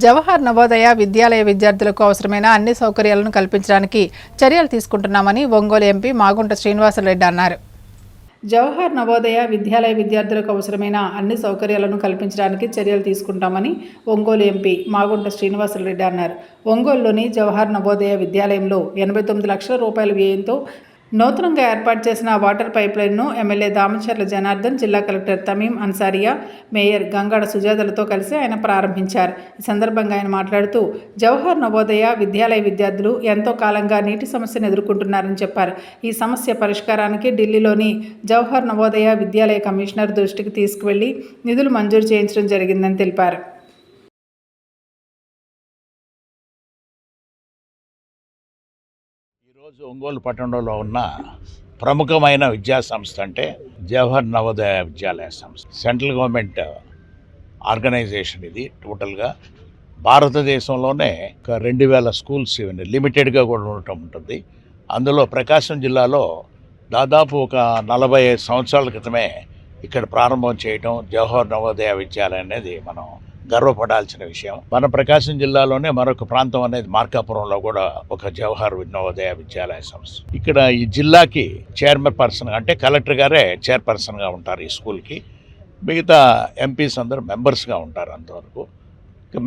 జవహర్ నవోదయ విద్యాలయ విద్యార్థులకు అవసరమైన అన్ని సౌకర్యాలను కల్పించడానికి చర్యలు తీసుకుంటున్నామని ఒంగోలు ఎంపీ మాగుంట శ్రీనివాసరెడ్డి అన్నారు. జవహర్ నవోదయ విద్యాలయ విద్యార్థులకు అవసరమైన అన్ని సౌకర్యాలను కల్పించడానికి చర్యలు తీసుకుంటామని ఒంగోలు ఎంపీ మాగుంట శ్రీనివాసరెడ్డి అన్నారు. ఒంగోలులోని జవహర్ నవోదయ విద్యాలయంలో ఎనభై తొమ్మిది లక్షల రూపాయల వ్యయంతో నూతనంగా ఏర్పాటు చేసిన వాటర్ పైప్ లైన్ను ఎమ్మెల్యే దామచర్ల జనార్దన్ జిల్లా కలెక్టర్ తమీం అన్సారియా మేయర్ గంగాడ సుజాతలతో కలిసి ఆయన ప్రారంభించారు. ఈ సందర్భంగా ఆయన మాట్లాడుతూ జవహర్ నవోదయ విద్యాలయ విద్యార్థులు ఎంతో కాలంగా నీటి సమస్యను ఎదుర్కొంటున్నారని చెప్పారు. ఈ సమస్య పరిష్కారానికి ఢిల్లీలోని జవహర్ నవోదయ విద్యాలయ కమిషనర్ దృష్టికి తీసుకువెళ్ళి నిధులు మంజూరు చేయించడం జరిగిందని తెలిపారు. ఈరోజు ఒంగోలు పట్టణంలో ఉన్న ప్రముఖమైన విద్యా సంస్థ అంటే జవహర్ నవోదయ విద్యాలయ సంస్థ. సెంట్రల్ గవర్నమెంట్ ఆర్గనైజేషన్ ఇది టోటల్గా. భారతదేశంలోనే ఒక రెండు వేల స్కూల్స్ ఇవన్నీ లిమిటెడ్గా కూడా ఉండటం ఉంటుంది. అందులో ప్రకాశం జిల్లాలో దాదాపు ఒక నలభై ఐదు సంవత్సరాల క్రితమే ఇక్కడ ప్రారంభం చేయటం జవహర్ నవోదయ విద్యాలయం అనేది మనం గర్వపడాల్సిన విషయం. మన ప్రకాశం జిల్లాలోనే మరొక ప్రాంతం అనేది మార్కాపురంలో కూడా ఒక జవహర్ నవోదయ విద్యాలయ సంస్థ. ఇక్కడ ఈ జిల్లాకి చైర్మన్ పర్సన్ అంటే కలెక్టర్ గారే చైర్పర్సన్గా ఉంటారు ఈ స్కూల్కి. మిగతా ఎంపీస్ అందరూ మెంబర్స్గా ఉంటారు అంతవరకు.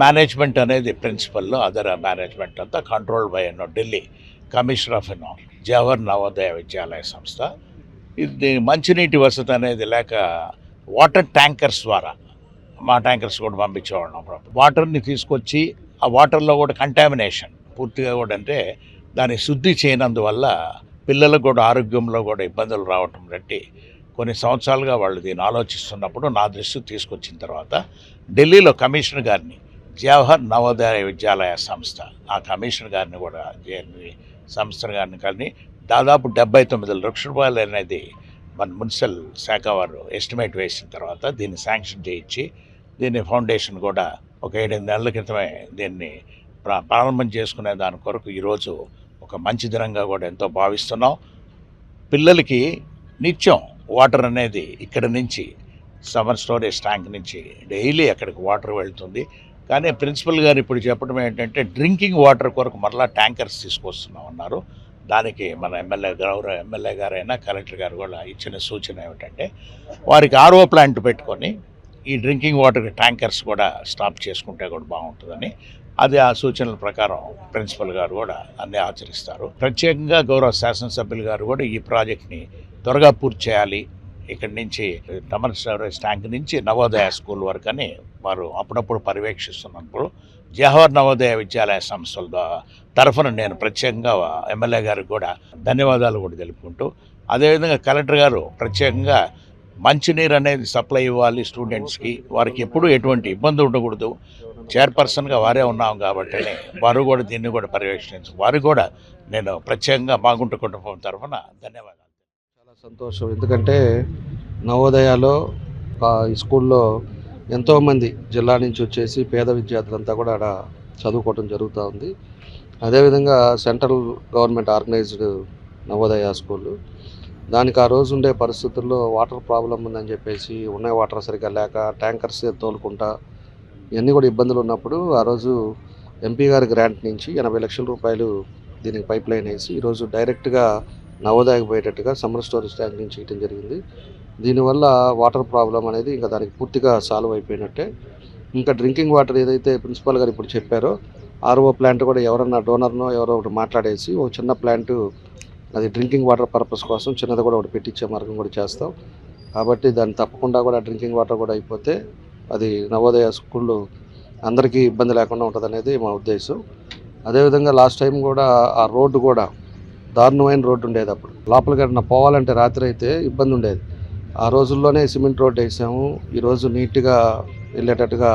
మేనేజ్మెంట్ అనేది ప్రిన్సిపల్లో అదర్ మేనేజ్మెంట్ అంతా కంట్రోల్ బై ఎన్నో ఢిల్లీ కమిషనర్ ఆఫ్ ఎన్నో జవహర్ నవోదయ విద్యాలయ సంస్థ. ఇది మంచినీటి వసతి అనేది లేక వాటర్ ట్యాంకర్స్ ద్వారా మా ట్యాంకర్స్ కూడా పంపించేవాళ్ళం అప్పుడప్పుడు. వాటర్ని తీసుకొచ్చి ఆ వాటర్లో కూడా కంటామినేషన్ పూర్తిగా కూడా అంటే దాన్ని శుద్ధి చేయనందువల్ల పిల్లలకు కూడా ఆరోగ్యంలో కూడా ఇబ్బందులు రావటం బట్టి కొన్ని సంవత్సరాలుగా వాళ్ళు దీన్ని ఆలోచిస్తున్నప్పుడు నా దృష్టికి తీసుకొచ్చిన తర్వాత ఢిల్లీలో కమిషనర్ గారిని జవహర్ నవోదయ విద్యాలయ సంస్థ ఆ కమిషనర్ గారిని కూడా జేఎన్వి సంస్థ గారిని కానీ దాదాపు డెబ్బై తొమ్మిది లక్షల రూపాయలు అనేది మన మున్సిపల్ శాఖ వారు ఎస్టిమేట్ వేసిన తర్వాత దీన్ని శాంక్షన్ చేయించి దీన్ని ఫౌండేషన్ కూడా ఒక ఏడెనిమిది నెలల క్రితమే దీన్ని ప్రా- ప్రారంభం చేసుకునే దాని కొరకు ఈరోజు ఒక మంచి దినంగా కూడా ఎంతో భావిస్తున్నాం. పిల్లలకి నిత్యం వాటర్ అనేది ఇక్కడ నుంచి సమ్మర్ స్టోరేజ్ ట్యాంక్ నుంచి డైలీ అక్కడికి వాటర్ వెళ్తుంది. కానీ ప్రిన్సిపల్ గారు ఇప్పుడు చెప్పడం ఏంటంటే డ్రింకింగ్ వాటర్ కొరకు మరలా ట్యాంకర్స్ తీసుకొస్తున్నాం అన్నారు. దానికి మన ఎమ్మెల్యే గౌరవ ఎమ్మెల్యే గారైనా కలెక్టర్ గారు కూడా ఇచ్చిన సూచన ఏమిటంటే వారికి ఆర్ఓ ప్లాంట్ పెట్టుకొని ఈ డ్రింకింగ్ వాటర్ ట్యాంకర్స్ కూడా స్టాప్ చేసుకుంటే కూడా బాగుంటుందని. అది ఆ సూచనల ప్రకారం ప్రిన్సిపల్ గారు కూడా అన్నీ ఆచరిస్తారు. ప్రత్యేకంగా గౌరవ శాసనసభ్యులు గారు కూడా ఈ ప్రాజెక్ట్ని త్వరగా పూర్తి చేయాలి. ఇక్కడి నుంచి టమర్ స్టోరేజ్ ట్యాంక్ నుంచి నవోదయ స్కూల్ వరకు అని వారు అప్పుడప్పుడు పర్యవేక్షిస్తున్నప్పుడు జవహర్ నవోదయ విద్యాలయ సంస్థల ద్వారా తరఫున నేను ప్రత్యేకంగా ఎమ్మెల్యే గారికి కూడా ధన్యవాదాలు కూడా తెలుపుకుంటూ అదేవిధంగా కలెక్టర్ గారు ప్రత్యేకంగా మంచినీరు అనేది సప్లై ఇవ్వాలి స్టూడెంట్స్కి. వారికి ఎప్పుడూ ఎటువంటి ఇబ్బంది ఉండకూడదు. చైర్పర్సన్గా వారే ఉన్నాం కాబట్టి వారు కూడా దీన్ని కూడా పర్యవేక్షించు వారు కూడా నేను ప్రత్యేకంగా బాగుంటుకుంటు కుటుంబం తరఫున ధన్యవాదాలు. చాలా సంతోషం. ఎందుకంటే నవోదయాలో ఆ, ఈ స్కూల్లో ఎంతోమంది జిల్లా నుంచి వచ్చేసి పేద విద్యార్థులంతా కూడా ఆడ చదువుకోవటం జరుగుతూ ఉంది. అదేవిధంగా central government organised Navodaya school. దానికి ఆ రోజు ఉండే పరిస్థితుల్లో వాటర్ ప్రాబ్లం ఉందని చెప్పేసి ఉన్న వాటర్ సరిగ్గా లేక ట్యాంకర్స్ తోలుకుంటా ఇవన్నీ కూడా ఇబ్బందులు ఉన్నప్పుడు ఆ రోజు ఎంపీ గారి గ్రాంట్ నుంచి ఎనభై లక్షల రూపాయలు దీనికి పైప్ లైన్ వేసి ఈరోజు డైరెక్ట్గా నవోదయకు పోయేటట్టుగా సమ్మర్ స్టోరేజ్ ట్యాంక్ నుంచి ఇవ్వడం జరిగింది. దీనివల్ల వాటర్ ప్రాబ్లం అనేది ఇంకా దానికి పూర్తిగా సాల్వ్ అయిపోయినట్టే. ఇంకా డ్రింకింగ్ వాటర్ ఏదైతే ప్రిన్సిపాల్ గారు ఇప్పుడు చెప్పారో ఆర్ఓ ప్లాంట్ కూడా ఎవరన్నా డోనర్నో ఎవరో ఒకటి మాట్లాడేసి ఓ చిన్న ప్లాంట్ అది డ్రింకింగ్ వాటర్ పర్పస్ కోసం చిన్నది కూడా ఒకటి పెట్టించే మార్గం కూడా చేస్తాం. కాబట్టి దాన్ని తప్పకుండా కూడా డ్రింకింగ్ వాటర్ కూడా అయిపోతే అది నవోదయ స్కూళ్ళు అందరికీ ఇబ్బంది లేకుండా ఉంటుంది అనేది మా ఉద్దేశం. అదేవిధంగా లాస్ట్ టైం కూడా ఆ రోడ్డు కూడా దారుణమైన రోడ్డు ఉండేది అప్పుడు. లోపలికి ఏదైనా పోవాలంటే రాత్రి అయితే ఇబ్బంది ఉండేది. ఆ రోజుల్లోనే సిమెంట్ రోడ్డు వేసాము. ఈరోజు నీట్గా వెళ్ళేటట్టుగా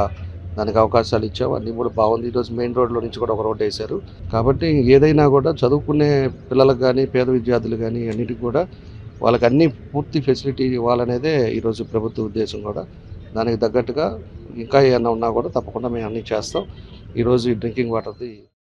దానికి అవకాశాలు ఇచ్చాము అన్నీ కూడా బాగుంది. ఈరోజు మెయిన్ రోడ్లో నుంచి కూడా ఒక రోడ్డు వేశారు. కాబట్టి ఏదైనా కూడా చదువుకునే పిల్లలకు కానీ పేద విద్యార్థులు కానీ అన్నిటికి కూడా వాళ్ళకి అన్ని పూర్తి ఫెసిలిటీ ఇవ్వాలనేదే ఈరోజు ప్రభుత్వ ఉద్దేశం కూడా. దానికి తగ్గట్టుగా ఇంకా ఏమైనా ఉన్నా కూడా తప్పకుండా మేము అన్నీ చేస్తాం. ఈరోజు ఈ డ్రింకింగ్ వాటర్ది